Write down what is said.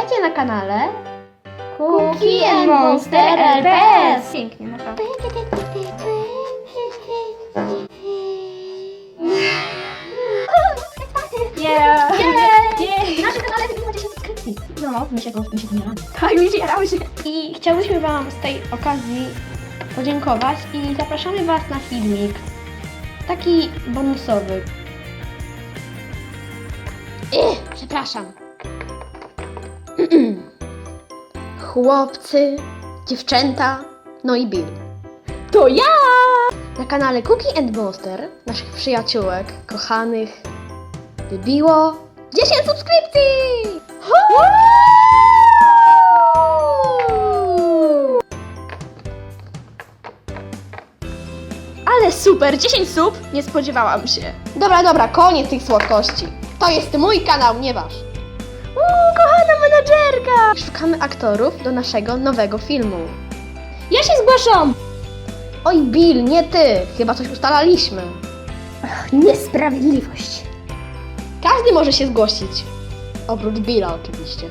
Witajcie na kanale Cookie and Monster LPS. Pięknie, naprawdę. Yeah. W naszym kanale wybija 10 subskrypcji. No, my się go, my się go nie ramy. Tak, mi się się. I chciałyśmy Wam z tej okazji podziękować i zapraszamy Was na filmik. Taki bonusowy. Ech, przepraszam. Chłopcy, dziewczęta, no i Bill. To ja! Na kanale Cookie and Monster, naszych przyjaciółek, kochanych, wybiło 10 subskrypcji! Ale super, 10 sub? Nie spodziewałam się. Dobra, dobra, koniec tych słodkości. To jest mój kanał, nie wasz. Uuu, kochana menadżerka! Szukamy aktorów do naszego nowego filmu. Ja się zgłaszam! Oj, Bill, nie ty! Chyba coś ustalaliśmy. Niesprawiedliwość. Każdy może się zgłosić. Oprócz Billa oczywiście.